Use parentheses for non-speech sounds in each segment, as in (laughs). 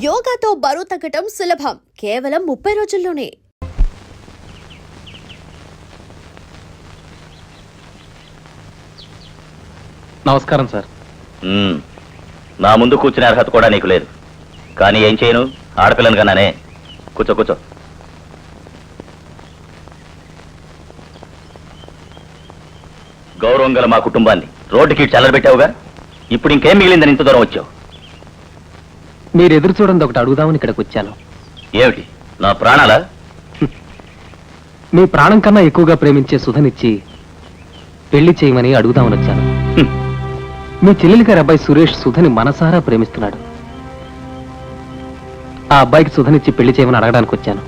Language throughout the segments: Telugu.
యోగాతో బరువు తగ్గటం సులభం. కేవలం ముప్పై రోజుల్లోనే. నమస్కారం సార్. మ్మ్. నా ముందు కూర్చునే అర్హత కూడా నీకు లేదు. కానీ ఏం చేయను? ఆడపిల్లను కన్నానే. కూర్చో కూర్చో. గౌరవం గల మా కుటుంబాన్ని రోడ్డుకి చల్లబెట్టావుగా ఇప్పుడు ఇంకేం మిగిలిందని ఇంత దూరం వచ్చావు? మీరు ఎదురు చూడండి ఒకటి అడుగుదామని ఇక్కడికి వచ్చాను. ఏమిటి? నా ప్రాణాలా? మీ ప్రాణం కన్నా ఎక్కువగా ప్రేమించే సుధనిచ్చి పెళ్ళి చేయమని అడుగుదామని వచ్చాను. మీ చెల్లెలి గారి అబ్బాయి సురేష్ సుధని మనసారా ప్రేమిస్తున్నాడు. ఆ అబ్బాయికి సుధనిచ్చి పెళ్ళి చేయమని అడగడానికి వచ్చాను.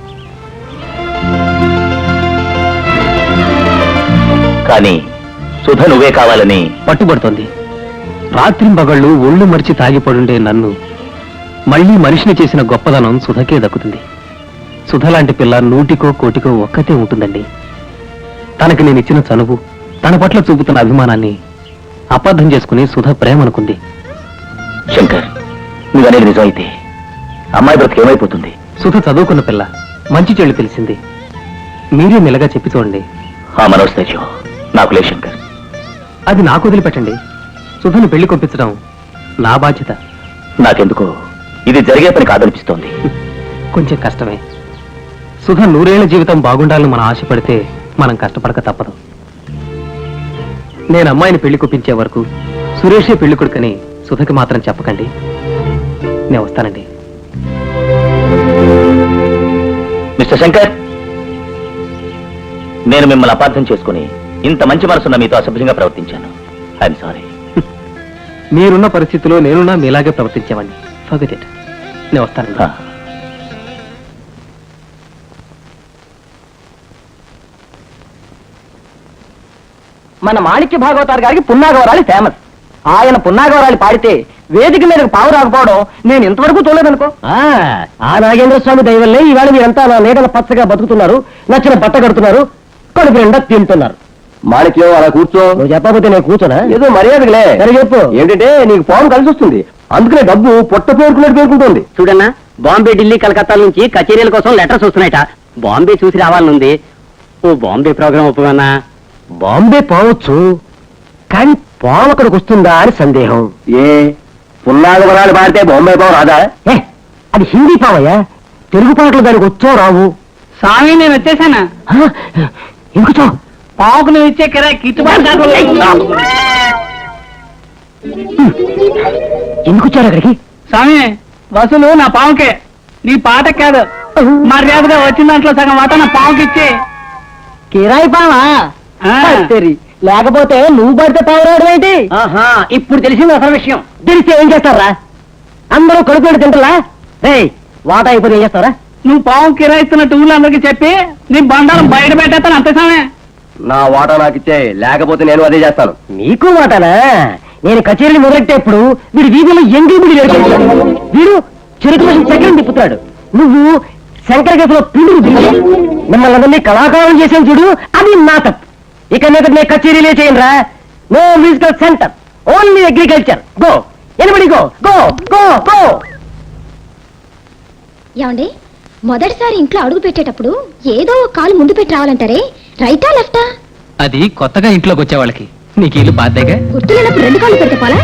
కానీ సుధ నువ్వే కావాలని పట్టుబడుతోంది. రాత్రింబగళ్ళు ఒళ్ళు మరిచి తాగిపడుండే నన్ను మళ్ళీ మనిషిని చేసిన గొప్పదనం సుధకే దక్కుతుంది. సుధ లాంటి పిల్ల నూటికో కోటికో ఒక్కతే ఉంటుందండి. తనకి నేను ఇచ్చిన చనువు తన పట్ల చూపుతున్న అభిమానాన్ని అపార్థం చేసుకుని సుధ ప్రేమ అనుకుంది. శంకర్ నువ్వనేది నిజమైతే అమ్మాయి బ్రతికి ఏమైపోతుంది? సుధ చదువుకున్న పిల్ల మంచి చెడు తెలిసింది. మీరే మెల్లగా చెప్పి చూడండి. ఆ మనోస్తేజం నాకు లే శంకర్. అది నాకు వదిలిపెట్టండి. సుధను పెళ్ళి కొప్పించడం నా బాధ్యత. నాకెందుకో ఇది జరిగే పని కాదనిపిస్తోంది. కొంచెం కష్టమే. సుధ నూరేళ్ళ జీవితం బాగుండాలని మనం ఆశపడితే మనం కష్టపడక తప్పదు. నేను అమ్మాయిని పెళ్ళి కుప్పించే వరకు సురేషే పెళ్ళి కొడుకని సుధకి మాత్రం చెప్పకండి. నేను వస్తానండి. మిస్టర్ శంకర్ నేను మిమ్మల్ని అపార్థం చేసుకుని ఇంత మంచి మనసున్న మీతో అసభ్యంగా ప్రవర్తించాను. I'm sorry. (laughs) మీరున్న పరిస్థితిలో నేనున్నా మీలాగే ప్రవర్తించేవాడిని ఫర్గెట్ ఇట్ నేను వస్తానండి మన మాణిక్య భాగవతారు గారికి పున్నాగవరాలి ఫేమస్ ఆయన పున్నాగవరాలి పాడితే వేదిక మీదకు పావు రాకపోవడం నేను ఇంతవరకు చూడలేదనుకో. ఆ నాగేంద్ర స్వామి దయవల్లే ఈవేళ మీరంతా నా నీడల పచ్చగా బతుకుతున్నారు నచ్చిన బట్ట కడుతున్నారు కడుపు నిండా తింటున్నారు. మాణిక్యం అలా కూర్చో. నువ్వు చెప్పకపోతే నేను కూర్చోనా? ఏదో మర్యాదలే సరే చెప్పు. ఏంటంటే నీకు పాము కలిసి వస్తుంది అందుకనే డబ్బు పొట్ట పేరుకున్నట్టు పేరుకుంటుంది. చూడన్నా బాంబే ఢిల్లీ కలకత్తా నుంచి కచేరీల కోసం లెటర్స్ వస్తున్నాయట. బాంబే చూసి రావాలనుంది. ఓ బాంబే ప్రోగ్రామ్ ఒప్పువన్నా బాంబే పోవచ్చు కానీ పాము అక్కడికి వస్తుందా అని సందేహం. ఏ పున్నాగవరాలు పాడితే బొంబాయి పావు రాదా? ఏ అది హిందీ పావయ్యా. తెలుగు పాటలు దానికి వచ్చో రావు. స్వామి నేను వచ్చేసాను? ఆ, ఎందుకు పావుకు నువ్వు ఇచ్చే కిరాయి గిట్టుబాటు కాదు. ఎందుకు వచ్చారు అక్కడికి? స్వామి వసూలు నా పావుకే. నీ పాట కాదు. మర్యాదగా వచ్చిన దాంట్లో సగం వాట నా పావుకి ఇచ్చే. కిరాయి పావా? లేకపోతే నువ్వు పడితే పావురాడు ఏంటి? ఆహా ఇప్పుడు తెలిసింది అసలు విషయం. తెలిస్తే ఏం చేస్తారా? అందరూ కడుపు నిండా తింటలా రే వాటా అయిపోతే ఏం చేస్తారా? నువ్వు పావు కిరాయి ఇస్తున్నట్టు ఊళ్ళందరికీ చెప్పి నీ బండారం బయట పెట్టేస్తాను అంతే స్వామి. నా వాటా నాకు ఇచ్చే లేకపోతే నేను అదే చేస్తాను. నీకు మాటనా నేను కచేరీలు మొదలెట్టేప్పుడు వీడు వీధిలో ఎండి ముడి వీడు చెరుకు మనిషి చక్రం తిప్పుతాడు నువ్వు శంకర గదిలో పిండుకు దిగి మిమ్మల్ని అందరినీ కళాకారం చేసాను చూడు అది నా తప్పు. ఇక మీద నేను కచేరీలే చేయనురా. No musical centre only agriculture go anybody go go go go ఏమండి? మొదటిసారి ఇంట్లో అడుగు పెట్టేటప్పుడు ఏదో ఒక కాలు ముందు పెట్టి రావాలంటారే? రైటా లెఫ్టా? అది కొత్తగా ఇంట్లోకి వచ్చే వాళ్ళకి. నీకు ఇల్లు బాధ్యగా గుర్తులేనప్పుడు రెండు కాళ్ళు పెడితే పోలా.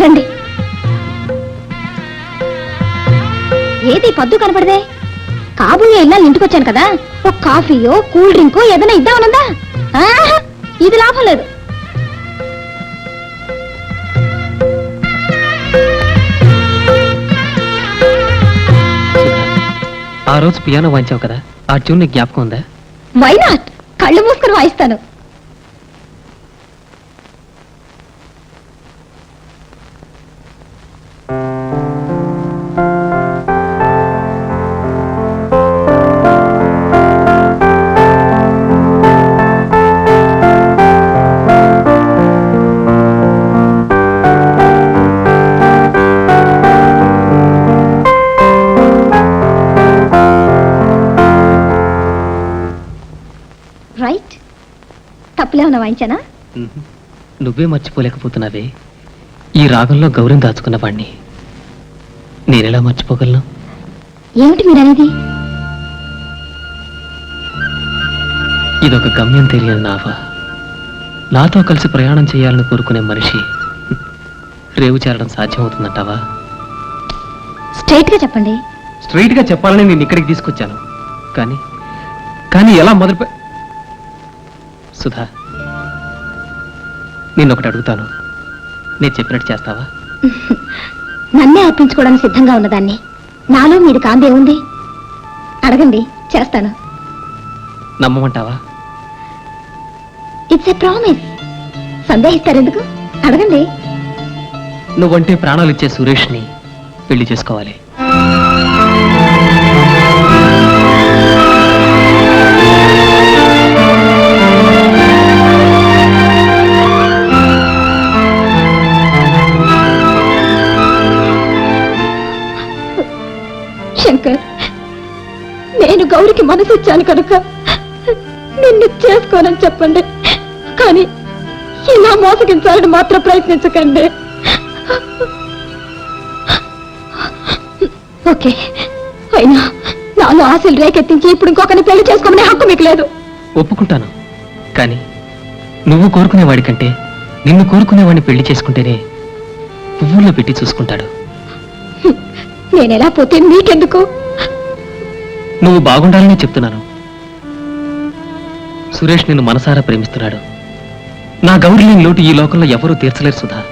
రండి. ఏది పద్దు కనపడదే? కాబోయే ఇళ్ళని ఇంటికి వచ్చాను కదా. ఒక కాఫీయో కూల్ డ్రింకో ఏదైనా ఇద్దామనుందా? ఆహా, ఇది లాభం లేదు. ఆ రోజు పియానో వాయించావు కదా? ఆ ట్యూన్ నీకు జ్ఞాపకం ఉందా? వై నాట్ కళ్ళు మూసుకొని వాయిస్తాను. తప్పులేమన్నా వాయించానా? నువ్వే మర్చిపోలేకపోతున్నావే. ఈ రాగంలో గౌరవం దాచుకున్న వాణ్ణి. నేనెలా మర్చిపోగలను? ఏమిటి మీరు అనేది ఇదొక గమ్యం తెలియని నావా. నాతో కలిసి ప్రయాణం చేయాలని కోరుకునే మనిషి. రేవు చేరడం సాధ్యమవుతుందంటావా? స్ట్రైట్గా చెప్పండి. స్ట్రైట్గా చెప్పాలని నేను ఇక్కడికి తీసుకొచ్చాను. కానీ కానీ ఎలా మొదలు పె- సుధా నిన్నొకటి అడుగుతాను. నేను చెప్పినట్టు చేస్తావా? (laughs) నన్నే అర్పించుకోవడానికి సిద్ధంగా ఉన్నదాన్ని. నాలో మీరు కాందే ఉంది. అడగండి చేస్తాను. నమ్మమంటావా? ఇట్స్ ఎ ప్రామిస్ సందేహిస్తారు ఎందుకు అడగండి. నువ్వంటే ప్రాణాలు ఇచ్చే సురేష్ని పెళ్ళి చేసుకోవాలి. శంకర్ నేను గౌరికి మనసిచ్చాను కనుక నిన్ను చేసుకోనని చెప్పండి. కానీ ఇలా మోసగించాలని మాత్రం ప్రయత్నించకండి. ఓకే. అయినా నాలో ఆశలు రేకెత్తించి ఇప్పుడు ఇంకొకరిని పెళ్ళి చేసుకోమనే హక్కు మీకు లేదు. ఒప్పుకుంటాను. కానీ నువ్వు కోరుకునేవాడి కంటే నిన్ను కోరుకునేవాడిని పెళ్ళి చేసుకుంటేనే పువ్వుల్లో పెట్టి చూసుకుంటాడు. నేను ఎలా పోతే మీకెందుకు? నువ్వు బాగుండాలని చెప్తున్నాను. సురేష్ నిన్ను మనసారా ప్రేమిస్తున్నాడు. నా గౌరి లోటు ఈ లోకంలో ఎవరూ తీర్చలేరు సుధా.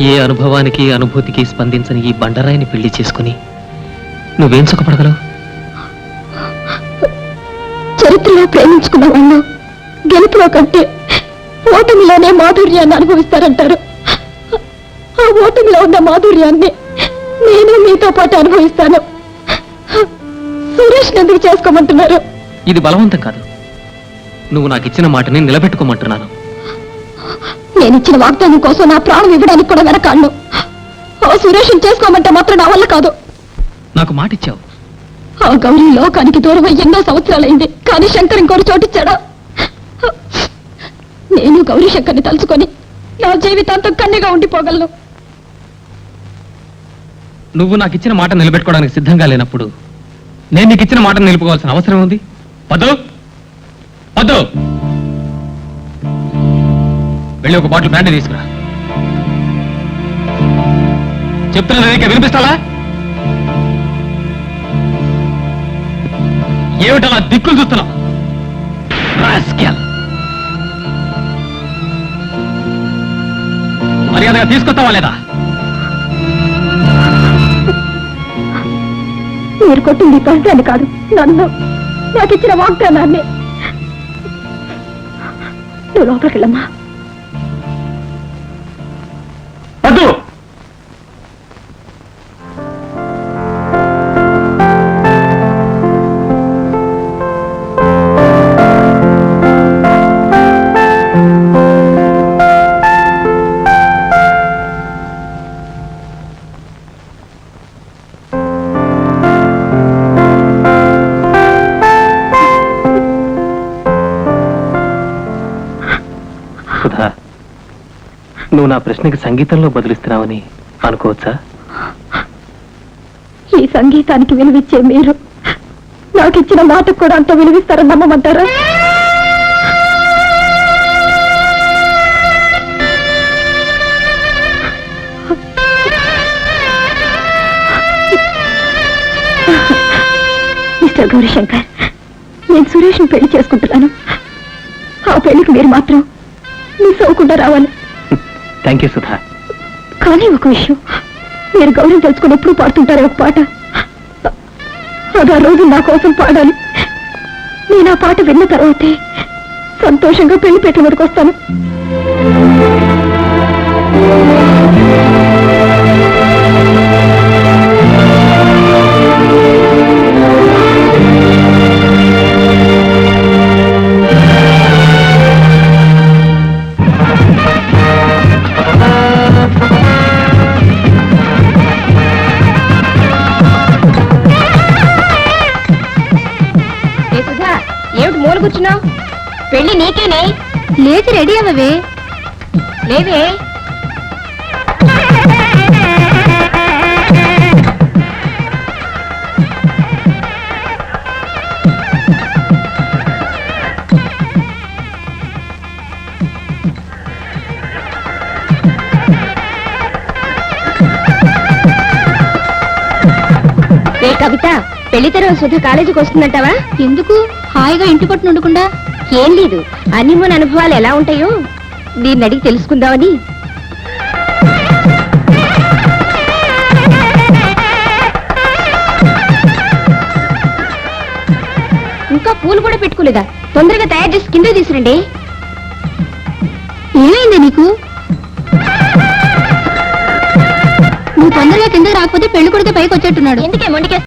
ఏ అనుభవానికి అనుభూతికి స్పందించని ఈ బండరాయిని పెళ్ళి చేసుకుని నువ్వేం సుఖపడగలవు? చరిత్రలో ప్రేమించుకున్న వాళ్ళు గెలుపులో కంటే ఓటమిలోనే మాధుర్యాన్ని అనుభవిస్తారంటారు. ఓటమిలో ఉన్న మాధుర్యాన్ని నేను మీతో పాటు అనుభవిస్తాను. సురేష్ ఎందుకు చేసుకోమంటున్నారు? ఇది బలవంతం కాదు. నువ్వు నాకు ఇచ్చిన మాటని నిలబెట్టుకోమంటున్నాను. నేను ఇచ్చిన వాగ్దానం కోసం నా ప్రాణం ఇవ్వడానికి కూడా వెనకాడను. ఆ సురేష్ని చేసుకోమంటే మాత్రం నా వల్ల కాదు. నాకు మాట ఇచ్చావు. ఆ గౌరీ లోకానికి దూరం ఎన్నో సంవత్సరాలైంది. కానీ శంకర్ ఇంకోటి చోటిచ్చాడా? నేను గౌరీ శంకర్ని తలుచుకొని నా జీవితాంతం కన్నెగా ఉండిపోగలను. నువ్వు నాకు ఇచ్చిన మాట నిలబెట్టుకోవడానికి సిద్ధంగా లేనప్పుడు నేను నీకు ఇచ్చిన మాట నిలుపుకోవాల్సిన అవసరం ఉంది. పదో? పదో? వెళ్ళి ఒక బాటిల్ బ్రాండ్ తీసుకురా. చెప్తున్నా ఇంకా వినిపిస్తావా ఏమిటలా దిక్కులు చూస్తున్నావు? మర్యాదగా తీసుకొస్తావా లేదా? మీరు కొట్టింది పంచాన్ని కాదు. నన్ను నాకు ఇచ్చిన వాగ్దానాన్ని. నువ్వు లోపలికెళ్ళమ్మా. నువ్వు నా ప్రశ్నకి సంగీతంలో బదులిస్తున్నావని అనుకోవచ్చా? ఈ సంగీతానికి విలువిచ్చే మీరు నాకు ఇచ్చిన మాటకు కూడా అంత విలువిస్తారని నమ్మమంటారా? మిస్టర్ గౌరీశంకర్ నేను సురేష్ను పెళ్ళి చేసుకుంటున్నాను. ఆ పెళ్ళికి మీరు మాత్రం మిస్ అవ్వకుండా రావాలి. థ్యాంక్ యూ సుధా కానీ ఒక విషయం. మీరు గౌరవం తెలుసుకుని ఎప్పుడు పాడుతుంటారు ఒక పాట. అది ఆ రోజు నా కోసం పాడాలి. నేను ఆ పాట విన్న తర్వాతే సంతోషంగా పెళ్ళి పెట్టిన వరకు వస్తాను పెళ్ళి నీకేనే? లేచి రెడీ అవ్వవే. లేవే. ఏ కవిత పెళ్ళి తర్వాత సుధ కాలేజీకి వస్తుందంటావా? ఎందుకు? హాయిగా ఇంటి పట్టు ఉండకుండా ఏం లేదు. అనిమోన్ అనుభవాలు ఎలా ఉంటాయో దీన్ని అడిగి తెలుసుకుందామని. ఇంకా పూలు కూడా పెట్టుకోలేదా? తొందరగా తయారు చేసి కింద తీసురండి ఏమైంది నీకు? నువ్వు తొందరగా కింద రాకపోతే పెళ్ళి కొడుకు పైకి వచ్చేట్టున్నాడు. ఎందుకే మొండికే?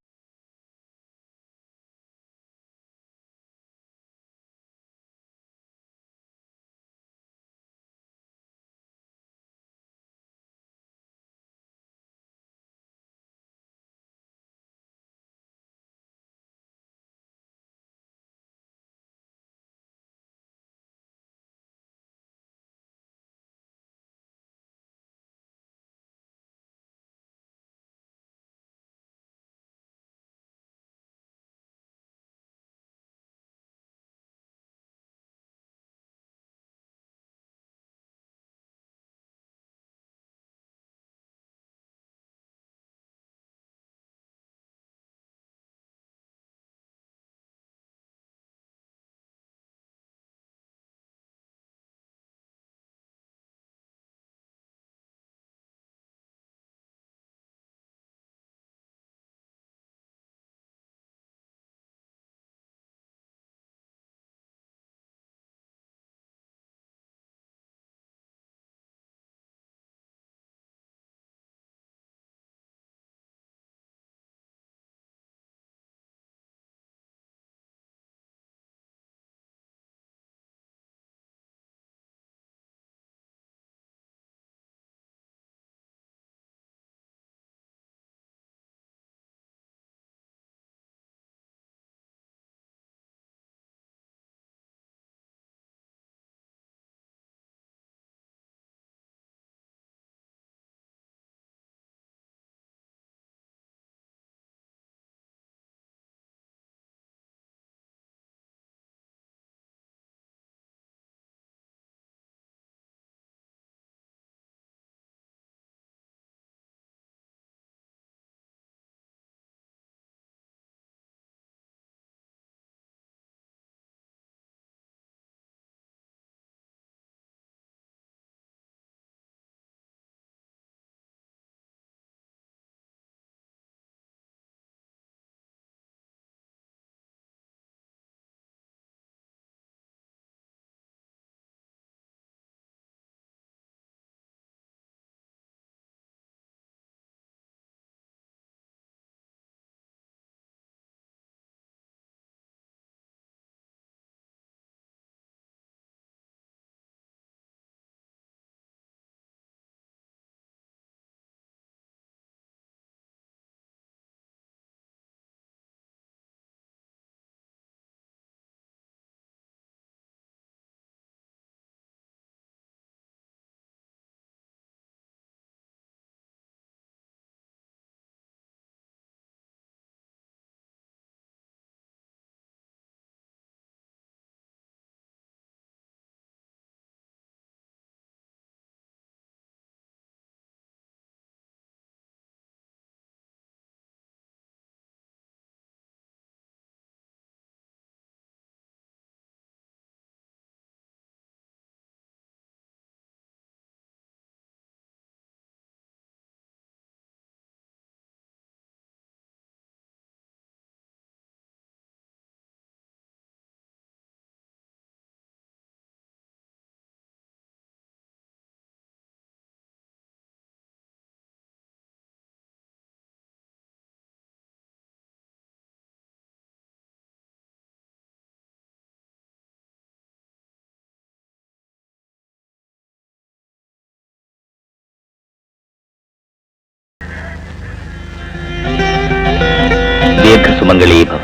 భవ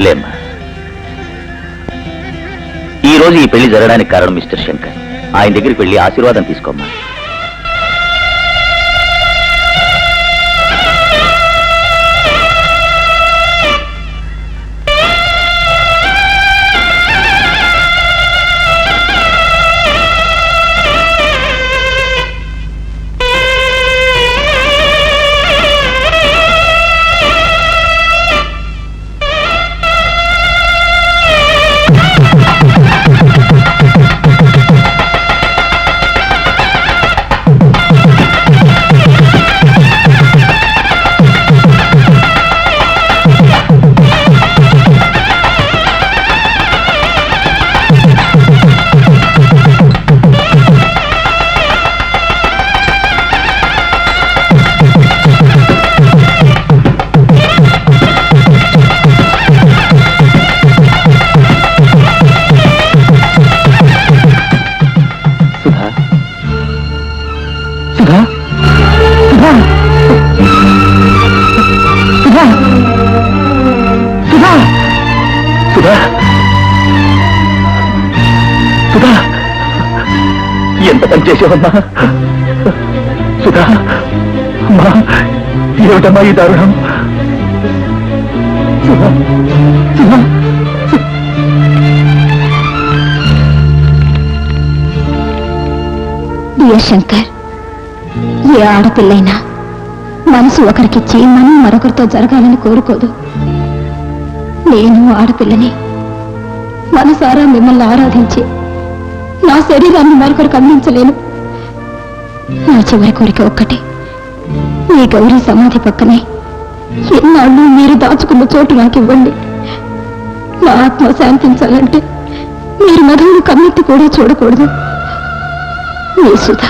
లేమ్మా. ఈ రోజు ఈ పెళ్ళి జరగడానికి కారణం మిస్టర్ శంకర్. ఆయన దగ్గరికి వెళ్ళి ఆశీర్వాదం తీసుకోమ్మా. ఎంత పని చేసావమ్మా. సుధా అమ్మా ఏమిటమ్మా ఈ దారుణం? సుధా సుధా డియర్ శంకర్ ఏ ఆడపిల్లైనా మనసు ఒకరికిచ్చి మనం మరొకరితో జరగాలని కోరుకోదు. నేను ఆడపిల్లని మనసారా మిమ్మల్ని ఆరాధించి నా శరీరాన్ని మరొకరికి అందించలేను నా చివరి కోరిక ఒక్కటే. మీ గౌరీ సమాధి పక్కనే ఎన్నాళ్ళు మీరు దాచుకున్న చోటు నాకు ఇవ్వండి. నా ఆత్మ శాంతించాలంటే మీరు మధువును కన్నెత్తి కూడా చూడకూడదు. మీ సుధా.